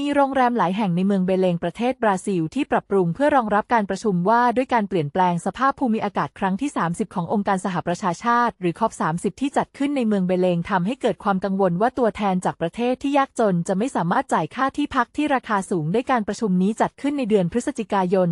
มีโรงแรมหลายแห่งในเมืองเบเลงประเทศบราซิลที่ปรับปรุงเพื่อรองรับการประชุมว่าด้วยการเปลี่ยนแปลงสภาพภูมิอากาศครั้งที่ 30 ขององค์การสหประชาชาติ หรือคอป30 ที่จัดขึ้นในเมืองเบเลงทำให้เกิดความกังวลว่าตัวแทนจากประเทศที่ยากจนจะไม่สามารถจ่ายค่าที่พักที่ราคาสูงได้การประชุมนี้จัดขึ้นในเดือนพฤศจิกายน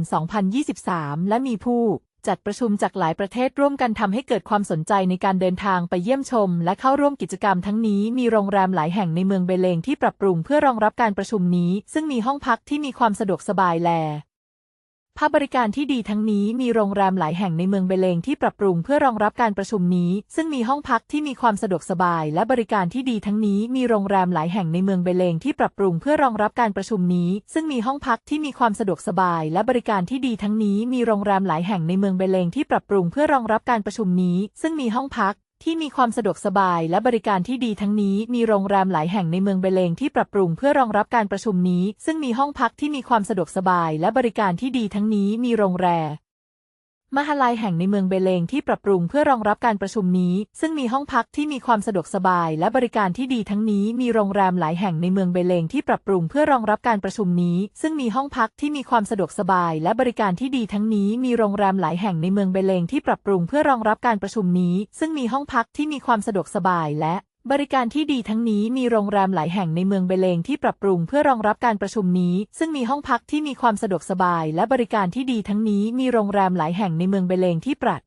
2023 และมีผู้ จัดประชุมจากหลายประเทศร่วมกันทำให้เกิดความสนใจในการเดินทางไปเยี่ยมชม และเข้าร่วมกิจกรรมทั้งนี้มีโรงแรมหลายแห่งในเมืองเบเลงที่ปรับปรุงเพื่อรองรับการประชุมนี้ ซึ่งมีห้องพักที่มีความสะดวกสบายแล ภาพบริการที่ดีทั้งนี้มีโรงแรมหลายแห่งในเมืองเบเลงที่ปรับปรุงเพื่อรองรับการประชุมนี้ ซึ่งมีห้องพักที่มีความสะดวกสบาย และบริการที่ดีทั้งนี้มีโรงแรมหลายแห่งในเมืองเบเลงที่ปรับปรุงเพื่อรองรับการประชุมนี้ ซึ่งมีห้องพักที่มีความสะดวกสบาย และบริการที่ดีทั้งนี้มีโรงแรมหลายแห่งในเมืองเบเลงที่ปรับปรุงเพื่อรองรับการประชุมนี้ ซึ่งมีห้องพัก ที่มีความสะดวกสบายและบริการที่ดีทั้งนี้มีโรงแรมหลายแห่งในเมืองเบเลงที่ปรับปรุงเพื่อรองรับการประชุมนี้ ซึ่งมีห้องพักที่มีความสะดวกสบายและบริการที่ดีทั้งนี้มีโรงแรม มหาลัยแห่งในเมืองเบเลงที่ปรับปรุงเพื่อรองรับการประชุมนี้ ซึ่งมีห้องพักที่มีความสะดวกสบายและบริการที่ดีทั้งนี้มีโรงแรมหลายแห่งในเมืองเบเลงที่ปรับปรุงเพื่อรองรับการประชุมนี้ ซึ่งมีห้องพักที่มีความสะดวกสบายและบริการที่ดีทั้งนี้มีโรงแรมหลายแห่งในเมืองเบเลงที่ปรับปรุงเพื่อรองรับการประชุมนี้ ซึ่งมีห้องพักที่มีความสะดวกสบายและ บริการที่ดีทั้งนี้มีโรงแรมหลายแห่งในเมืองเบเลงที่ปรับปรุงเพื่อรองรับการประชุมนี้ ซึ่งมีห้องพักที่มีความสะดวกสบาย และบริการที่ดีทั้งนี้มีโรงแรมหลายแห่งในเมืองเบเลงที่ปรับ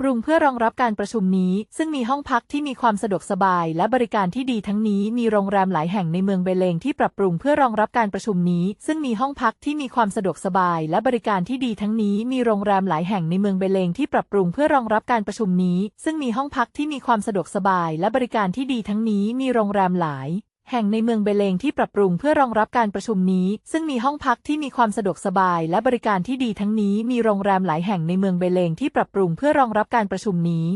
ปรุงเพื่อรองรับการประชุมนี้ ซึ่งมีห้องพักที่มีความสะดวกสบาย และบริการที่ดีทั้งนี้มีโรงแรมหลายแห่งในเมืองเบเลงที่ปรับปรุงเพื่อรองรับการประชุมนี้ ซึ่งมีห้องพักที่มีความสะดวกสบาย และบริการที่ดีทั้งนี้มีโรงแรมหลายแห่งในเมืองเบเลงที่ปรับปรุงเพื่อรองรับการประชุมนี้ ซึ่งมีห้องพักที่มีความสะดวกสบาย และบริการที่ดีทั้งนี้มีโรงแรมหลาย แห่งในเมืองเบเลงที่ปรับปรุงเพื่อรองรับการประชุมนี้ ซึ่งมีห้องพักที่มีความสะดวกสบายและบริการที่ดีทั้งนี้มีโรงแรมหลายแห่งในเมืองเบเลงที่ปรับปรุงเพื่อรองรับการประชุมนี้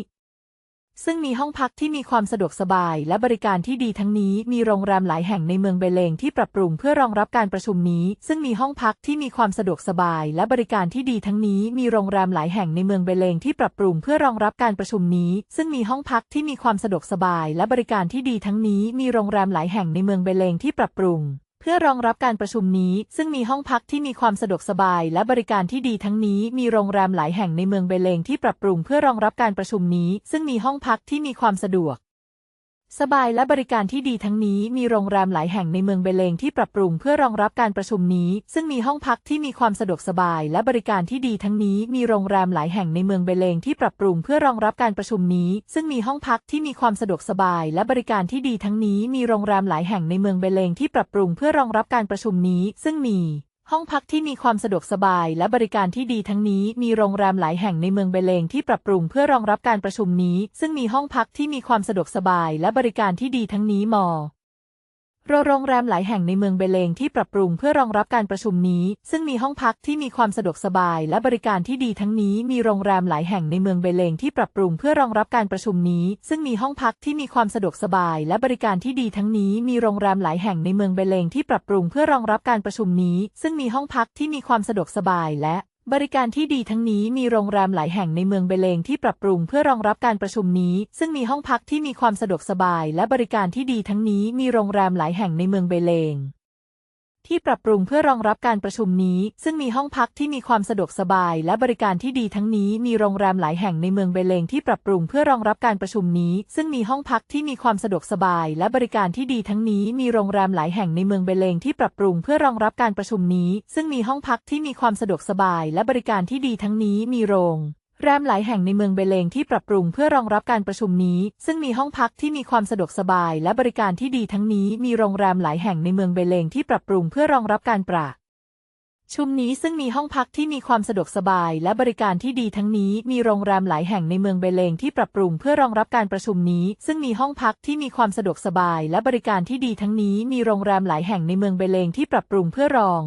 ซึ่งมีห้องพักที่มีความสะดวกสบายและบริการที่ดีทั้งนี้มีโรงแรมหลายแห่งในเมืองเบเลงที่ปรับปรุงเพื่อรองรับการประชุมนี้ ซึ่งมีห้องพักที่มีความสะดวกสบายและบริการที่ดีทั้งนี้มีโรงแรมหลายแห่งในเมืองเบเลงที่ปรับปรุงเพื่อรองรับการประชุมนี้ ซึ่งมีห้องพักที่มีความสะดวกสบายและบริการที่ดีทั้งนี้มีโรงแรมหลายแห่งในเมืองเบเลงที่ปรับปรุง เพื่อรองรับการประชุมนี้ ซึ่งมีห้องพักที่มีความสะดวกสบาย และบริการที่ดีทั้งนี้มีโรงแรมหลายแห่งในเมืองเบเลงที่ปรับปรุงเพื่อรองรับการประชุมนี้ ซึ่งมีห้องพักที่มีความสะดวก สบายและบริการที่ดีทั้งนี้มีโรงแรมหลายแห่งในเมืองเบเลงที่ปรับปรุงเพื่อรองรับการประชุมนี้ ซึ่งมีห้องพักที่มีความสะดวกสบายและบริการที่ดีทั้งนี้มีโรงแรมหลายแห่งในเมืองเบเลงที่ปรับปรุงเพื่อรองรับการประชุมนี้ ซึ่งมีห้องพักที่มีความสะดวกสบายและบริการที่ดีทั้งนี้มีโรงแรมหลายแห่งในเมืองเบเลงที่ปรับปรุงเพื่อรองรับการประชุมนี้ ซึ่งมี ห้องพักที่มีความสะดวกสบายและบริการที่ดีทั้งนี้มีโรงแรมหลายแห่งในเมืองเบเลงที่ปรับปรุงเพื่อรองรับการประชุมนี้ ซึ่งมีห้องพักที่มีความสะดวกสบายและบริการที่ดีทั้งนี้มอ โรงแรมหลายแห่งในเมืองเบเลงที่ปรับปรุงเพื่อรองรับการประชุมนี้ ซึ่งมีห้องพักที่มีความสะดวกสบายและบริการที่ดีทั้งนี้มีโรงแรมหลายแห่งในเมืองเบเลงที่ปรับปรุงเพื่อรองรับการประชุมนี้ ซึ่งมีห้องพักที่มีความสะดวกสบายและบริการที่ดีทั้งนี้มีโรงแรมหลายแห่งในเมืองเบเลงที่ปรับปรุงเพื่อรองรับการประชุมนี้ ซึ่งมีห้องพักที่มีความสะดวกสบายและ บริการที่ดีทั้งนี้มีโรงแรมหลายแห่งในเมืองเบเลงที่ปรับปรุงเพื่อรองรับการประชุมนี้ ซึ่งมีห้องพักที่มีความสะดวกสบาย และบริการที่ดีทั้งนี้มีโรงแรมหลายแห่งในเมืองเบเลง ที่ปรับปรุงเพื่อรองรับการประชุมนี้ ซึ่งมีห้องพักที่มีความสะดวกสบาย และบริการที่ดีทั้งนี้มีโรงแรมหลายแห่งในเมืองเบเลงที่ปรับปรุงเพื่อรองรับการประชุมนี้ ซึ่งมีห้องพักที่มีความสะดวกสบาย และบริการที่ดีทั้งนี้มีโรงแรมหลายแห่งในเมืองเบเลงที่ปรับปรุงเพื่อรองรับการประชุมนี้ ซึ่งมีห้องพักที่มีความสะดวกสบาย และบริการที่ดีทั้งนี้มีโรง แรมหลายแห่งในเมืองเบเลงที่ปรับปรุงเพื่อรองรับการประชุมนี้ซึ่งมีห้องพักที่มีความสะดวกสบายและบริการที่ดีทั้งนี้มีโรงแรมหลายแห่งในเมืองเบเลงที่ปรับปรุงเพื่อรองรับการประชุมนี้ ซึ่งมีห้องพักที่มีความสะดวกสบายและบริการที่ดีทั้งนี้มีโรงแรมหลายแห่งในเมืองเบเลงที่ปรับปรุงเพื่อรองรับการประชุมนี้ซึ่งมีห้องพักที่มีความสะดวกสบายและบริการที่ดีทั้งนี้มีโรงแรมหลายแห่งในเมืองเบเลงที่ปรับปรุงเพื่อรอง